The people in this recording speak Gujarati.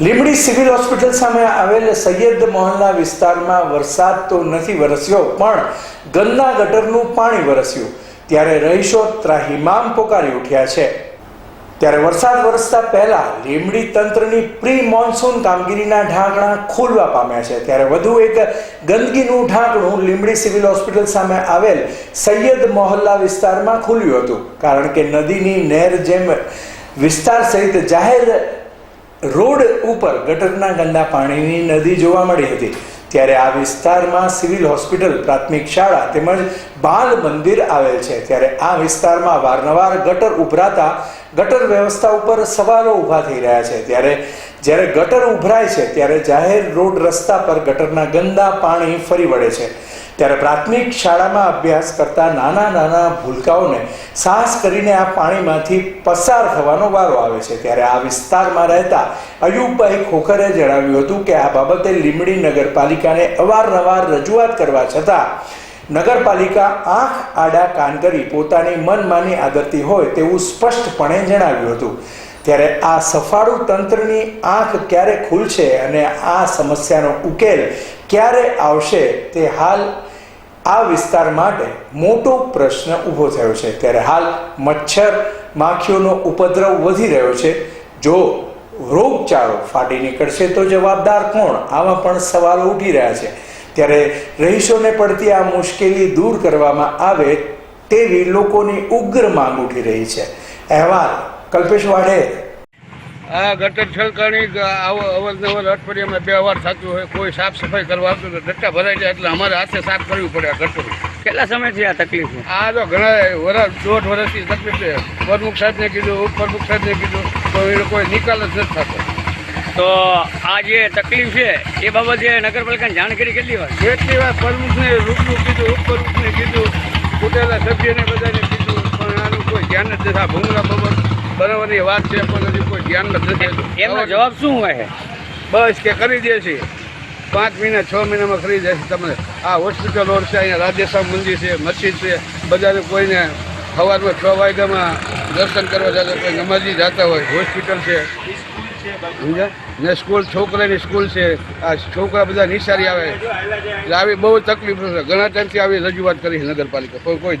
લીંબડી સિવિલ હોસ્પિટલ સામે આવેલ સૈયદ મોહલ્લા વિસ્તારમાં વરસાદ તો નથી વરસ્યો, પણ ગંદા ગટરનું પાણી વરસ્યું. ત્યારે રહીશો ત્રાહિમામ પોકારી ઉઠ્યા છે. ત્યારે વરસાદ વરસતા પહેલા લીંબડી તંત્રની પ્રી મોન્સૂન કામગીરીના ઢાંકણા ખોલવા પામ્યા છે. ત્યારે વધુ એક ગંદકીનું ઢાંકણું લીંબડી સિવિલ હોસ્પિટલ સામે આવેલ સૈયદ મોહલ્લા વિસ્તારમાં ખુલ્યું હતું. કારણ કે નદીની નહેર જેમ વિસ્તાર સહિત જાહેર રોડ ઉપર ગટરના ગંદા પાણીની નદી જોવા મળી હતી. ત્યારે આ વિસ્તારમાં સિવિલ હોસ્પિટલ, પ્રાથમિક શાળા તેમજ બાલ મંદિર આવેલ છે. ત્યારે આ વિસ્તારમાં વારંવાર ગટર ઉભરાતા ગટર વ્યવસ્થા ઉપર સવાલો ઊભા થઈ રહ્યા છે. ત્યારે જ્યારે ગટર ઉભરાય છે, ત્યારે જાહેર રોડ રસ્તા પર ગટરના ગંદા પાણી ફરી વળે છે. ત્યારે પ્રાથમિક શાળામાં અભ્યાસ કરતા નાના નાના ભૂલકાઓને સાહસ કરીને આ પાણીમાંથી પસાર થવાનો વારો આવે છે. ત્યારે આ વિસ્તારમાં રહેતા અયુબભાઈ ખોખરે જણાવ્યું હતું કે આ બાબતે લીંબડી નગરપાલિકાને અવારનવાર રજૂઆત કરવા છતાં નગરપાલિકા આંખ આડા કાન કરી પોતાની મનમાની આદરતી હોય તેવું સ્પષ્ટપણે જણાવ્યું હતું. ત્યારે આ સફાળું તંત્રની આંખ ક્યારે ખુલશે અને આ સમસ્યાનો ઉકેલ ક્યારે આવશે તે હાલ આ વિસ્તાર માટે મોટો પ્રશ્ન ઊભો થયો છે. ત્યારે હાલ મચ્છર માખીઓનો ઉપદ્રવ વધી રહ્યો છે. જો રોગચાળો ફાટી નીકળશે તો જવાબદાર કોણ? આવા પણ સવાલો ઉઠી રહ્યા છે. ત્યારે રહીશોને પડતી આ મુશ્કેલી દૂર કરવામાં આવે તેવી લોકોની ઉગ્ર માંગ ઉઠી રહી છે. અહેવાલ કલ્પેશ વાઢેર આ ગટર છલકાણી અવરનવર અઠવાડિયામાં બે વાર થતું હોય કોઈ સાફ સફાઈ કરવા આવતું તો ગટ્ટા ભરાઈ જાય એટલે અમારે હાથે સાફ કરવી પડે આ ગટર કેટલા સમયથી આ તકલીફ આ તો ઘણા વરસ દોઢ વર્ષથી તકલીફ છે. પ્રમુખ સાહેબને કીધું ઉપપ્રમુખ સાહેબને કીધું તો એ કોઈ નિકાલ જ નથી થતો. તો આ જે તકલીફ છે એ બાબતે નગરપાલિકાને જાણકારી કેટલી વાર? કેટલી વાર પ્રમુખને રૂબરૂ કીધું ઉપપ્રમુખને કીધું ચૂંટેલા સભ્યને બધાને કીધું પણ આનું કોઈ ધ્યાન જ નથી. આ ભૂંગળા બાબત બનાવવાની વાત છે પણ હજી કોઈ ધ્યાન નથી એમનો જવાબ શું હોય? બસ કે કરી દે છે. પાંચ મહિના છ મહિનામાં કરી દે છે તમને. આ હોસ્પિટલ રોડ છે અહીંયા રાધેશ્યામ મંદિર છે મસ્જિદ છે. બધાને કોઈને સવારમાં છ વાગ્યામાં દર્શન કરવા જતા કોઈ નમાજી જતા હોય. હોસ્પિટલ છે. સમજ્યા? ને સ્કૂલ છોકરાની સ્કૂલ છે. આ છોકરા બધા નિશારી આવે. એટલે આવી બહુ તકલીફ છે. ઘણા ટાઈમથી આવી રજૂઆત કરી છે નગરપાલિકા. કોઈ કોઈ